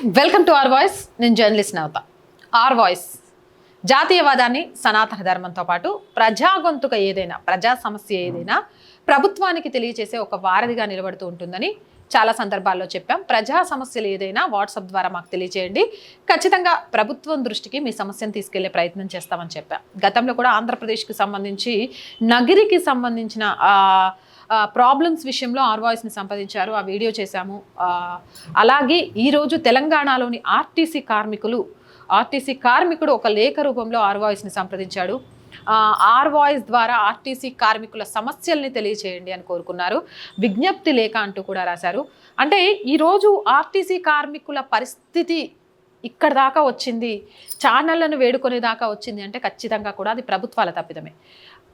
Welcome to R voice. నేను journalist నవత. R voice. జాతీయవాదాన్ని సనాతన ధర్మంతో పాటు ప్రజా గొంతుక ఏదైనా ప్రజా సమస్య ఏదైనా ప్రభుత్వానికి తెలియజేసే ఒక వారధిగా నిలబడుతూ ఉంటుందని చాలా సందర్భాల్లో చెప్పాం. ప్రజా సమస్యలు ఏదైనా వాట్సాప్ ద్వారా మాకు తెలియజేయండి ఖచ్చితంగా ప్రభుత్వం దృష్టికి మీ సమస్యను తీసుకెళ్ళే ప్రయత్నం చేస్తామని చెప్పాం. గతంలో కూడా ఆంధ్రప్రదేశ్కి సంబంధించి నగిరికి సంబంధించిన ప్రాబ్లమ్స్ విషయంలో ఆర్ వాయిస్ని సంపాదించారు ఆ వీడియో చేశాము. అలాగే ఈరోజు తెలంగాణలోని ఆర్టీసీ కార్మికులు ఆర్టీసీ కార్మికుడు ఒక లేఖ రూపంలో ఆర్ వాయిస్ని సంప్రదించాడు. ఆర్వాయిస్ ఆర్ వాయిస్ ద్వారా ఆర్టీసీ కార్మికుల సమస్యల్ని తెలియచేయండి అని కోరుకున్నారు. విజ్ఞప్తి లేఖ అంటూ కూడా రాశారు. అంటే ఈరోజు ఆర్టీసీ కార్మికుల పరిస్థితి ఇక్కడ దాకా వచ్చింది ఛానళ్ళను వేడుకునే దాకా వచ్చింది అంటే ఖచ్చితంగా కూడా అది ప్రభుత్వాల తప్పిదమే.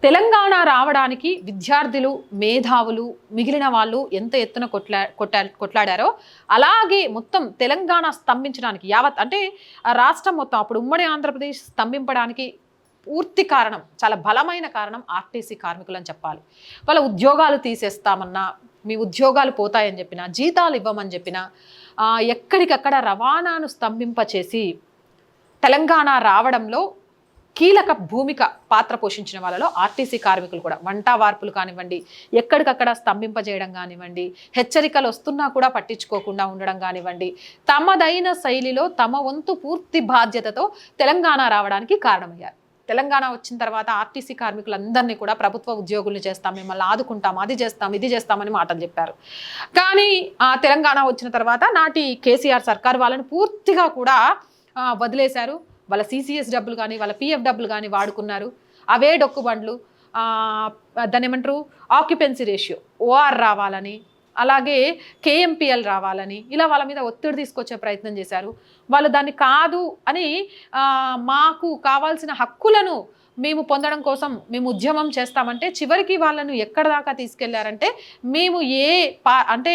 తెలంగాణ రావడానికి విద్యార్థులు మేధావులు మిగిలిన వాళ్ళు ఎంత ఎత్తున కొట్లా కొట్టా కొట్లాడారో అలాగే మొత్తం తెలంగాణ స్తంభించడానికి యావత్ అంటే ఆ రాష్ట్రం మొత్తం అప్పుడు ఉమ్మడి ఆంధ్రప్రదేశ్ స్తంభింపడానికి పూర్తి కారణం చాలా బలమైన కారణం ఆర్టీసీ కార్మికులు అని చెప్పాలి. వాళ్ళ ఉద్యోగాలు తీసేస్తామన్నా మీ ఉద్యోగాలు పోతాయని చెప్పిన జీతాలు ఇవ్వమని చెప్పిన ఎక్కడికక్కడ రవాణాను స్తంభింపచేసి తెలంగాణ రావడంలో కీలక భూమిక పాత్ర పోషించిన వాళ్ళలో ఆర్టీసీ కార్మికులు కూడా. వంట వార్పులు కానివ్వండి ఎక్కడికక్కడ స్తంభింపజేయడం కానివ్వండి హెచ్చరికలు వస్తున్నా కూడా పట్టించుకోకుండా ఉండడం కానివ్వండి తమదైన శైలిలో తమ వంతు పూర్తి బాధ్యతతో తెలంగాణ రావడానికి కారణమయ్యారు. తెలంగాణ వచ్చిన తర్వాత ఆర్టీసీ కార్మికులందరినీ కూడా ప్రభుత్వ ఉద్యోగుల్ని చేస్తాం మిమ్మల్ని ఆదుకుంటాం అది చేస్తాం ఇది చేస్తామని మాటలు చెప్పారు. కానీ ఆ తెలంగాణ వచ్చిన తర్వాత నాటి కేసీఆర్ సర్కార్ వాళ్ళని పూర్తిగా కూడా వదిలేశారు. వాళ్ళ సీసీఎస్ డబ్బులు కానీ వాళ్ళ పిఎఫ్ డబ్బులు కానీ వాడుకున్నారు. అవే డొక్కు బండ్లు దాన్ని ఏమంటారు? ఆక్యుపెన్సీ రేషియో ఓఆర్ రావాలని అలాగే కేఎంపిఎల్ రావాలని ఇలా వాళ్ళ మీద ఒత్తిడి తీసుకొచ్చే ప్రయత్నం చేశారు. వాళ్ళు దాన్ని కాదు అని మాకు కావాల్సిన హక్కులను మేము పొందడం కోసం మేము ఉద్యమం చేస్తామంటే చివరికి వాళ్ళను ఎక్కడ దాకా తీసుకెళ్ళారంటే మేము ఏ పా అంటే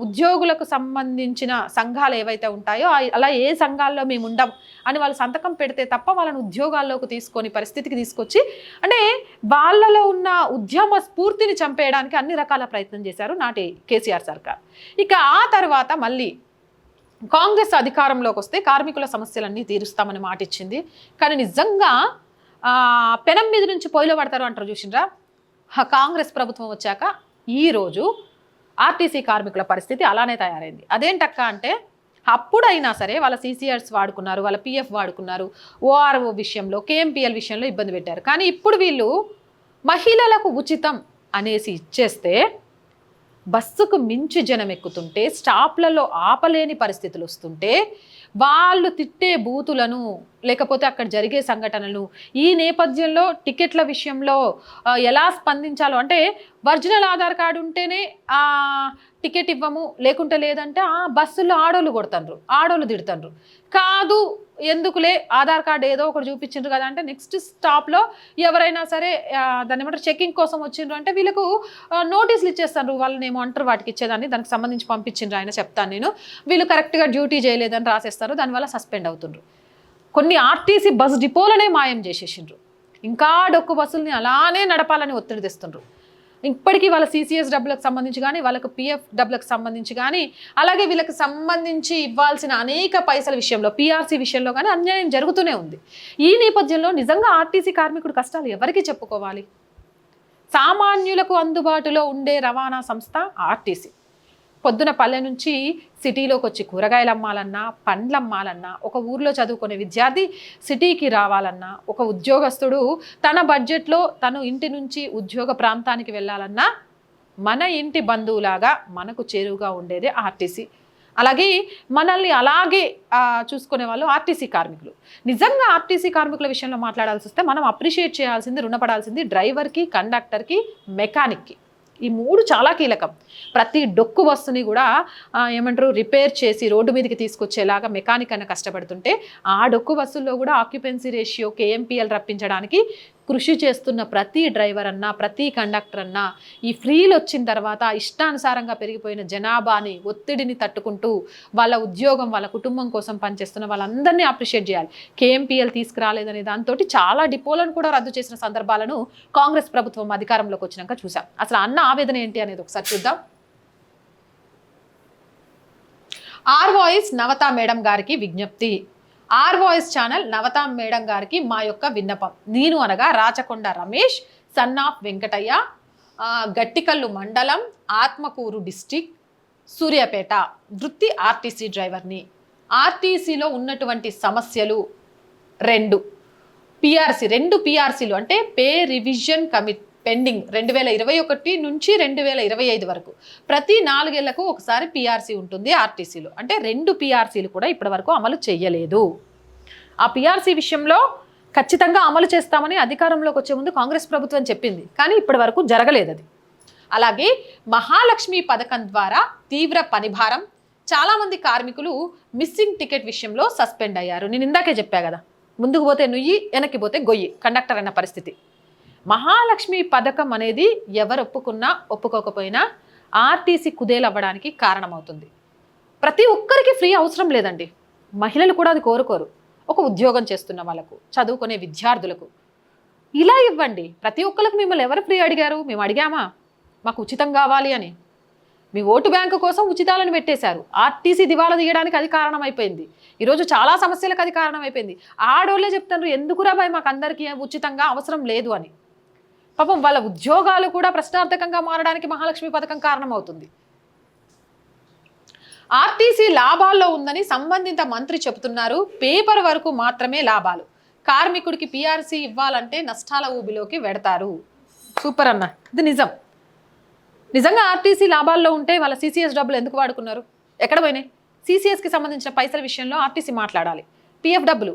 ఉద్యోగులకు సంబంధించిన సంఘాలు ఏవైతే ఉంటాయో అలా ఏ సంఘాల్లో మేము ఉండం అని వాళ్ళు సంతకం పెడితే తప్ప వాళ్ళని ఉద్యోగాల్లోకి తీసుకొని పరిస్థితికి తీసుకొచ్చి అంటే వాళ్ళలో ఉన్న ఉద్యమ స్ఫూర్తిని చంపేయడానికి అన్ని రకాల ప్రయత్నం చేశారు నాటి కేసీఆర్ సర్కార్. ఇక ఆ తర్వాత మళ్ళీ కాంగ్రెస్ అధికారంలోకి వస్తే కార్మికుల సమస్యలన్నీ తీరుస్తామని మాట ఇచ్చింది కానీ నిజంగా పెనం మీద నుంచి పొయ్యిలో పడతారు అంటారు చూసిండ్రా? కాంగ్రెస్ ప్రభుత్వం వచ్చాక ఈరోజు ఆర్టీసీ కార్మికుల పరిస్థితి అలానే తయారైంది. అదేంటక్క అంటే అప్పుడైనా సరే వాళ్ళ సీసీఆర్స్ వాడుకున్నారు వాళ్ళ పిఎఫ్ వాడుకున్నారు ఓఆర్ఓ విషయంలో కేఎంపీఎల్ విషయంలో ఇబ్బంది పెట్టారు. కానీ ఇప్పుడు వీళ్ళు మహిళలకు ఉచితం అనేసి ఇచ్చేస్తే బస్సుకు మించి జనం ఎక్కుతుంటే స్టాప్లలో ఆపలేని పరిస్థితులు వస్తుంటే వాళ్ళు తిట్టే బూతులను లేకపోతే అక్కడ జరిగే సంఘటనలు. ఈ నేపథ్యంలో టికెట్ల విషయంలో ఎలా స్పందించాలో? అంటే ఒరిజినల్ ఆధార్ కార్డు ఉంటేనే ఆ టికెట్ ఇవ్వము లేకుంటే లేదంటే ఆ బస్సుల్లో ఆడోళ్ళు కొడుతుండ్రు ఆడోళ్ళు తిడుతుండ్రు. కాదు ఎందుకులే ఆధార్ కార్డు ఏదో ఒకటి చూపించిండ్రు కదా అంటే నెక్స్ట్ స్టాప్లో ఎవరైనా సరే దాన్ని ఏమంటారు చెకింగ్ కోసం వచ్చిండ్రు అంటే వీళ్ళకు నోటీసులు ఇచ్చేస్తారు వాళ్ళని ఏమో అంటారు వాటికి ఇచ్చేదాన్ని దానికి సంబంధించి పంపించిండ్రు ఆయన చెప్తాను నేను. వీళ్ళు కరెక్ట్గా డ్యూటీ చేయలేదని రాసేస్తారు దానివల్ల సస్పెండ్ అవుతుండ్రు. కొన్ని ఆర్టీసీ బస్ డిపోలనే మాయం చేసేసిండ్రు. ఇంకా డొక్కు బస్సుల్ని అలానే నడపాలని ఒత్తిడి తెస్తుండ్రు. ఇప్పటికీ వాళ్ళ సీసీఎస్ డబ్బులకు సంబంధించి కానీ వాళ్ళకు పిఎఫ్ డబ్బులకు సంబంధించి కానీ అలాగే వీళ్ళకి సంబంధించి ఇవ్వాల్సిన అనేక పైసల విషయంలో పీఆర్సీ విషయంలో కానీ అన్యాయం జరుగుతూనే ఉంది. ఈ నేపథ్యంలో నిజంగా ఆర్టీసీ కార్మికుడు కష్టాలు ఎవరికి చెప్పుకోవాలి? సామాన్యులకు అందుబాటులో ఉండే రవాణా సంస్థ ఆర్టీసీ. పొద్దున పల్లె నుంచి సిటీలోకి వచ్చి కూరగాయలు అమ్మాలన్నా పండ్లు అమ్మాలన్నా ఒక ఊర్లో చదువుకునే విద్యార్థి సిటీకి రావాలన్నా ఒక ఉద్యోగస్తుడు తన బడ్జెట్లో తను ఇంటి నుంచి ఉద్యోగ ప్రాంతానికి వెళ్ళాలన్నా మన ఇంటి బంధువులాగా మనకు చేరువుగా ఉండేదే ఆర్టీసీ. అలాగే మనల్ని అలాగే చూసుకునే వాళ్ళు ఆర్టీసీ కార్మికులు. నిజంగా ఆర్టీసీ కార్మికుల విషయంలో మాట్లాడాల్సి వస్తే మనం అప్రిషియేట్ చేయాల్సింది రుణపడాల్సింది డ్రైవర్కి కండక్టర్కి మెకానిక్కి. ఈ మూడు చాలా కీలకం. ప్రతి డొక్కు బస్సుని కూడా ఏమంటారు రిపేర్ చేసి రోడ్డు మీదకి తీసుకొచ్చేలాగా మెకానిక్ అన్న కష్టపడుతుంటే ఆ డొక్కు బస్సుల్లో కూడా ఆక్యుపెన్సీ రేషియో కేఎంపీఎల్ రప్పించడానికి కృషి చేస్తున్న ప్రతి డ్రైవర్ అన్నా ప్రతి కండక్టర్ అన్నా ఈ ఫ్రీలు వచ్చిన తర్వాత ఇష్టానుసారంగా పెరిగిపోయిన జనాభాని ఒత్తిడిని తట్టుకుంటూ వాళ్ళ ఉద్యోగం వాళ్ళ కుటుంబం కోసం పనిచేస్తున్న వాళ్ళందరినీ అప్రిషియేట్ చేయాలి. కేఎంపీఎల్ తీసుకురాలేదనే దాంతో చాలా డిపోలను కూడా రద్దు చేసిన సందర్భాలను కాంగ్రెస్ ప్రభుత్వం అధికారంలోకి వచ్చినాక చూసాం. అసలు అన్న ఆవేదన ఏంటి అనేది ఒకసారి చూద్దాం. ఆర్ వాయిస్ మేడం గారికి విజ్ఞప్తి. R voice channel Navata madam గారికి మా యొక్క విన్నపం. నేను అనగా రాచకొండ రమేష్ సన్ ఆఫ్ వెంకటయ్య గట్టికల్లు మండలం ఆత్మకూరు డిస్టిక్ సూర్యాపేట. వృత్తి ఆర్టీసీ డ్రైవర్ని. ఆర్టీసీలో ఉన్నటువంటి సమస్యలు రెండు. పిఆర్సీ రెండు పిఆర్సీలు అంటే పే రివిజన్ కమిట్ పెండింగ్ రెండు వేల ఇరవై ఒకటి నుంచి రెండు వేల ఇరవై ఐదు వరకు. ప్రతి నాలుగేళ్ళకు ఒకసారి పిఆర్సీ ఉంటుంది ఆర్టీసీలో అంటే రెండు పిఆర్సీలు కూడా ఇప్పటి వరకు అమలు చేయలేదు. ఆ పిఆర్సీ విషయంలో ఖచ్చితంగా అమలు చేస్తామని అధికారంలోకి వచ్చే ముందు కాంగ్రెస్ ప్రభుత్వం చెప్పింది. కానీ ఇప్పటి వరకు జరగలేదు అది. అలాగే మహాలక్ష్మి పథకం ద్వారా తీవ్ర పనిభారం. చాలామంది కార్మికులు మిస్సింగ్ టికెట్ విషయంలో సస్పెండ్ అయ్యారు. నేను ఇందాకే చెప్పా కదా. ముందుకు పోతే నుయ్యి వెనక్కి పోతే గొయ్యి కండక్టర్ అన్న పరిస్థితి. మహాలక్ష్మి పథకం అనేది ఎవరు ఒప్పుకున్నా ఒప్పుకోకపోయినా ఆర్టీసీ కుదేలవ్వడానికి కారణమవుతుంది. ప్రతి ఒక్కరికి ఫ్రీ అవసరం లేదండి. మహిళలు కూడా అది కోరుకోరు. ఒక ఉద్యోగం చేస్తున్న వాళ్ళకు చదువుకునే విద్యార్థులకు. ఇలా ఇవ్వండి. ప్రతి ఒక్కరికి మిమ్మల్ని ఎవరు ఫ్రీ అడిగారు? మేము అడిగామా? మాకు ఉచితం కావాలి అని. మీ ఓటు బ్యాంకు కోసం ఉచితాలను పెట్టేశారు. ఆర్టీసీ దివాలా తీయడానికి అది కారణమైపోయింది. ఈరోజు చాలా సమస్యలకు అది కారణమైపోయింది. ఆడోళ్ళే చెప్తున్నారు ఎందుకురా భయ మాకు అందరికీ ఉచితంగా అవసరం లేదు అని. పాపం వాళ్ళ ఉద్యోగాలు కూడా ప్రశ్నార్థకంగా మారడానికి మహాలక్ష్మి పథకం కారణమవుతుంది. ఆర్టీసీ లాభాల్లో ఉందని సంబంధిత మంత్రి చెబుతున్నారు. పేపర్ వరకు మాత్రమే లాభాలు. కార్మికుడికి పిఆర్సీ ఇవ్వాలంటే నష్టాల ఊబిలోకి వెడతారు. సూపర్ అన్న. ఇది నిజం. నిజంగా ఆర్టీసీ లాభాల్లో ఉంటే వాళ్ళ సీసీఎస్ డబ్బులు ఎందుకు వాడుకున్నారు? ఎక్కడ పోయినాయి? సీసీఎస్కి సంబంధించిన పైసల విషయంలో ఆర్టీసీ మాట్లాడాలి. పిఎఫ్ డబ్బులు.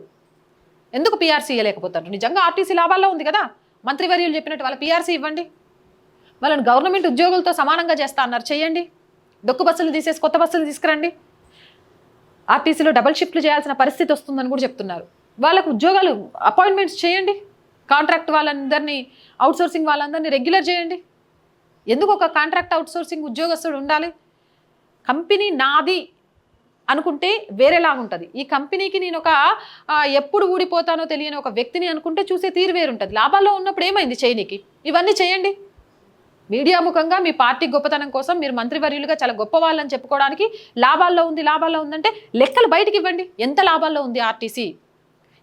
ఎందుకు పీఆర్సీ ఇవ్వలేకపోతారు నిజంగా ఆర్టీసీ లాభాల్లో ఉంది కదా. మంత్రివర్యులు చెప్పినట్టు వాళ్ళ పీఆర్సీ ఇవ్వండి. వాళ్ళని గవర్నమెంట్ ఉద్యోగులతో సమానంగా చేస్తా అన్నారు. చేయండి దొక్కు బస్సులు తీసేసి కొత్త బస్సులు తీసుకురండి. ఆర్టీసీలో డబల్ షిఫ్ట్లు చేయాల్సిన పరిస్థితి వస్తుందని కూడా చెప్తున్నారు. వాళ్ళకు ఉద్యోగాలు అపాయింట్మెంట్స్ చేయండి. కాంట్రాక్ట్ వాళ్ళందరినీ అవుట్సోర్సింగ్ వాళ్ళందరినీ రెగ్యులర్ చేయండి. ఎందుకు ఒక కాంట్రాక్ట్ అవుట్సోర్సింగ్ ఉద్యోగస్తుడు ఉండాలి? కంపెనీ నాది. అనుకుంటే వేరేలాగా ఉంటుంది. ఈ కంపెనీకి నేను ఒక ఎప్పుడు ఊడిపోతానో తెలియని ఒక వ్యక్తిని అనుకుంటే చూసే తీరు వేరుంటుంది. లాభాల్లో ఉన్నప్పుడు ఏమైంది చేయనీకి? ఇవన్నీ చేయండి. మీడియా ముఖంగా మీ పార్టీ గొప్పతనం కోసం మీరు మంత్రివర్యులుగా చాలా గొప్ప వాళ్ళని చెప్పుకోవడానికి లాభాల్లో ఉంది లాభాల్లో ఉందంటే లెక్కలు బయటికి ఇవ్వండి. ఎంత లాభాల్లో ఉంది ఆర్టీసీ?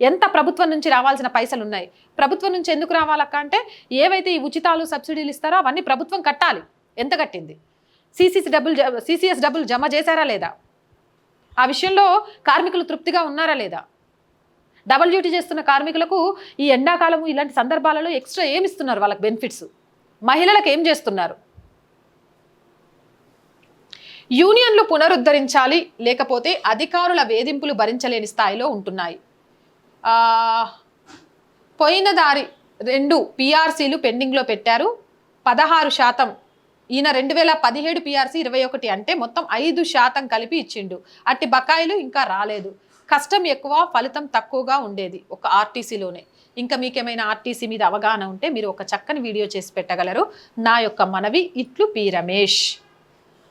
ఎంత ప్రభుత్వం నుంచి రావాల్సిన పైసలు ఉన్నాయి? ప్రభుత్వం నుంచి ఎందుకు రావాలక్క అంటే ఏవైతే ఈ ఉచితాలు సబ్సిడీలు ఇస్తారో అవన్నీ ప్రభుత్వం కట్టాలి. ఎంత కట్టింది? సిసిసి డబ్బులు సిసిఎస్ డబ్బులు జమ చేశారా లేదా? ఆ విషయంలో కార్మికులు తృప్తిగా ఉన్నారా లేదా? డబల్ డ్యూటీ చేస్తున్న కార్మికులకు ఈ ఎండాకాలము ఇలాంటి సందర్భాలలో ఎక్స్ట్రా ఏమి ఇస్తున్నారు వాళ్ళకి బెనిఫిట్స్? మహిళలకు ఏం చేస్తున్నారు? యూనియన్లు పునరుద్ధరించాలి లేకపోతే అధికారుల వేధింపులు భరించలేని స్థాయిలో ఉంటున్నాయి. పోయిన దారి రెండు పిఆర్సీలు పెండింగ్లో పెట్టారు. పదహారు శాతం ఈయన రెండు వేల పదిహేడు పిఆర్సీ ఇరవై ఒకటి అంటే మొత్తం ఐదు శాతం కలిపి ఇచ్చిండు. అట్టి బకాయిలు ఇంకా రాలేదు. కష్టం ఎక్కువ ఫలితం తక్కువగా ఉండేది ఒక ఆర్టీసీలోనే. ఇంకా మీకేమైనా ఆర్టీసీ మీద అవగాహన ఉంటే మీరు ఒక చక్కని వీడియో చేసి పెట్టగలరు. నా యొక్క మనవి ఇట్లు పి రమేష్.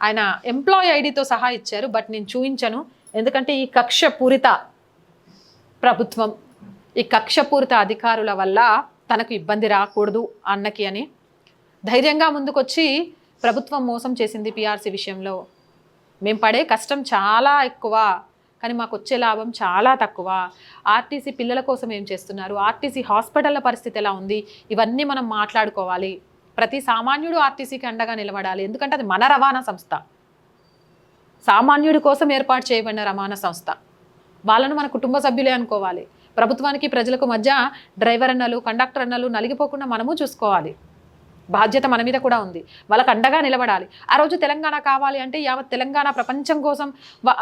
ఆయన ఎంప్లాయ్ ఐడితో సహా ఇచ్చారు బట్ నేను చూపించను ఎందుకంటే ఈ కక్ష పూరిత ప్రభుత్వం ఈ కక్షపూరిత అధికారుల వల్ల తనకు ఇబ్బంది రాకూడదు అన్నకి అని ధైర్యంగా ముందుకొచ్చి ప్రభుత్వం మోసం చేసింది పిఆర్సీ విషయంలో. మేము పడే కష్టం చాలా ఎక్కువ కానీ మాకు వచ్చే లాభం చాలా తక్కువ. ఆర్టీసీ పిల్లల కోసం ఏం చేస్తున్నారు? ఆర్టీసీ హాస్పిటల్ల పరిస్థితి ఎలా ఉంది? ఇవన్నీ మనం మాట్లాడుకోవాలి. ప్రతి సామాన్యుడు ఆర్టీసీకి అండగా నిలబడాలి. ఎందుకంటే అది మన రవాణా సంస్థ. సామాన్యుడి కోసం ఏర్పాటు చేయబడిన రవాణా సంస్థ. వాళ్ళను మన కుటుంబ సభ్యులే అనుకోవాలి. ప్రభుత్వానికి ప్రజలకు మధ్య డ్రైవర్ అన్నలు కండక్టర్ అన్నలు నలిగిపోకుండా మనము చూసుకోవాలి. బాధ్యత మన మీద కూడా ఉంది. వాళ్ళకి అండగా నిలబడాలి. ఆ రోజు తెలంగాణ కావాలి అంటే యావత్ తెలంగాణ ప్రపంచం కోసం వాళ్ళు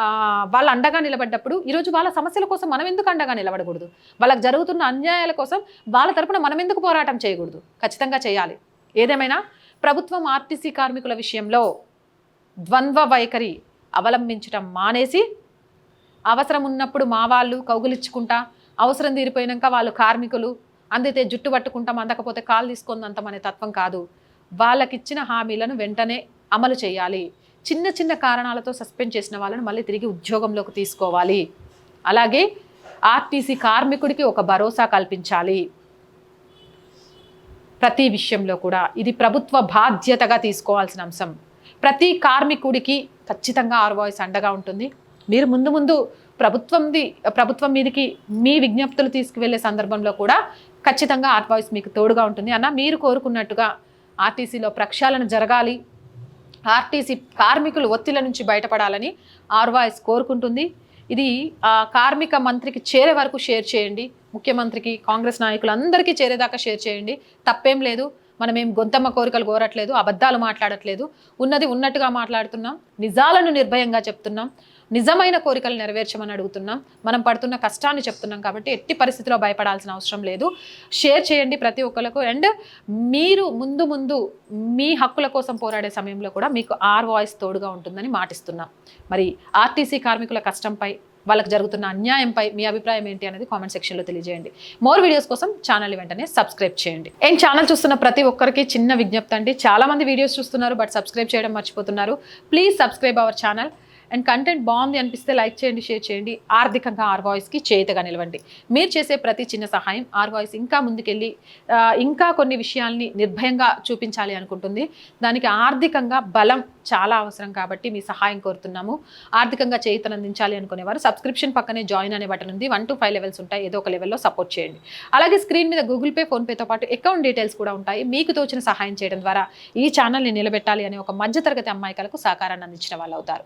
వాళ్ళ అండగా నిలబడ్డప్పుడు ఈరోజు వాళ్ళ సమస్యల కోసం మనం ఎందుకు అండగా నిలబడకూడదు? వాళ్ళకి జరుగుతున్న అన్యాయాల కోసం వాళ్ళ తరపున మనం ఎందుకు పోరాటం చేయకూడదు? ఖచ్చితంగా చేయాలి. ఏదేమైనా ప్రభుత్వం ఆర్టీసీ కార్మికుల విషయంలో ద్వంద్వ వైఖరి అవలంబించటం మానేసి అవసరం ఉన్నప్పుడు మా వాళ్ళు కౌగులిచ్చుకుంటా అవసరం తీరిపోయినాక వాళ్ళు కార్మికులు అందితే జుట్టు పట్టుకుంటాం అందకపోతే కాలు తీసుకుందంతాం అనే తత్వం కాదు. వాళ్ళకిచ్చిన హామీలను వెంటనే అమలు చేయాలి. చిన్న చిన్న కారణాలతో సస్పెండ్ చేసిన వాళ్ళని మళ్ళీ తిరిగి ఉద్యోగంలోకి తీసుకోవాలి. అలాగే ఆర్టీసీ కార్మికుడికి ఒక భరోసా కల్పించాలి. ప్రతి విషయంలో కూడా ఇది ప్రభుత్వ బాధ్యతగా తీసుకోవాల్సిన అంశం. ప్రతి కార్మికుడికి ఖచ్చితంగా ఆర్ వాయిస్ అండగా ఉంటుంది. మీరు ముందు ముందు ప్రభుత్వంది ప్రభుత్వం మీదకి మీ విజ్ఞప్తులు తీసుకువెళ్ళే సందర్భంలో కూడా ఖచ్చితంగా ఆర్ట్ వాయిస్ మీకు తోడుగా ఉంటుంది. అన్న మీరు కోరుకున్నట్టుగా ఆర్టీసీలో ప్రక్షాళన జరగాలి. ఆర్టీసీ కార్మికులు ఒత్తిళ్ళ నుంచి బయటపడాలని ఆర్ వాయిస్ కోరుకుంటుంది. ఇది కార్మిక మంత్రికి చేరే వరకు షేర్ చేయండి. ముఖ్యమంత్రికి కాంగ్రెస్ నాయకులు అందరికీ చేరేదాకా షేర్ చేయండి. తప్పేం లేదు. మనం ఏం గొంతమ్మ కోరికలు కోరట్లేదు అబద్ధాలు మాట్లాడట్లేదు. ఉన్నది ఉన్నట్టుగా మాట్లాడుతున్నాం. నిజాలను నిర్భయంగా చెప్తున్నాం. నిజమైన కోరికలు నెరవేర్చమని అడుగుతున్నాం. మనం పడుతున్న కష్టాన్ని చెప్తున్నాం కాబట్టి ఎట్టి పరిస్థితిలో భయపడాల్సిన అవసరం లేదు. షేర్ చేయండి ప్రతి ఒక్కరికి అండ్ మీరు ముందు ముందు మీ హక్కుల కోసం పోరాడే సమయంలో కూడా మీకు ఆర్ వాయిస్ తోడుగా ఉంటుందని మాటిస్తున్నాం. మరి ఆర్టీసీ కార్మికుల కష్టంపై వాళ్ళకి జరుగుతున్న అన్యాయంపై మీ అభిప్రాయం ఏంటి అనేది కామెంట్ సెక్షన్లో తెలియజేయండి. మోర్ వీడియోస్ కోసం ఛానల్ వెంటనే సబ్స్క్రైబ్ చేయండి. అండ్ ఛానల్ చూస్తున్న ప్రతి ఒక్కరికి చిన్న విజ్ఞప్తి అండి. చాలామంది వీడియోస్ చూస్తున్నారు బట్ సబ్స్క్రైబ్ చేయడం మర్చిపోతున్నారు. Please subscribe our channel. And content బాగుంది అనిపిస్తే లైక్ చేయండి షేర్ చేయండి. ఆర్థికంగా ఆర్ వాయిస్కి చేతగా నిలవండి. మీరు చేసే ప్రతి చిన్న సహాయం ఆర్ వాయిస్ ఇంకా ముందుకెళ్ళి ఇంకా కొన్ని విషయాల్ని నిర్భయంగా చూపించాలి అనుకుంటుంది. దానికి ఆర్థికంగా బలం చాలా అవసరం కాబట్టి మీ సహాయం కోరుతున్నాము. ఆర్థికంగా చేయితను అందించాలి అనుకునేవారు సబ్స్క్రిప్షన్ పక్కనే జాయిన్ అనే బటన్ ఉంది. వన్ టు ఫైవ్ లెవెల్స్ ఉంటాయి. ఏదో ఒక లెవెల్లో సపోర్ట్ చేయండి. అలాగే స్క్రీన్ మీద గూగుల్ పే ఫోన్పేతో పాటు అకౌంట్ డీటెయిల్స్ కూడా ఉంటాయి. మీకు తోచిన సహాయం చేయడం ద్వారా ఈ ఛానల్ని నిలబెట్టాలి అనే ఒక మధ్యతరగతి అమ్మాయికలకు సహకారాన్ని అందించిన వాళ్ళు అవుతారు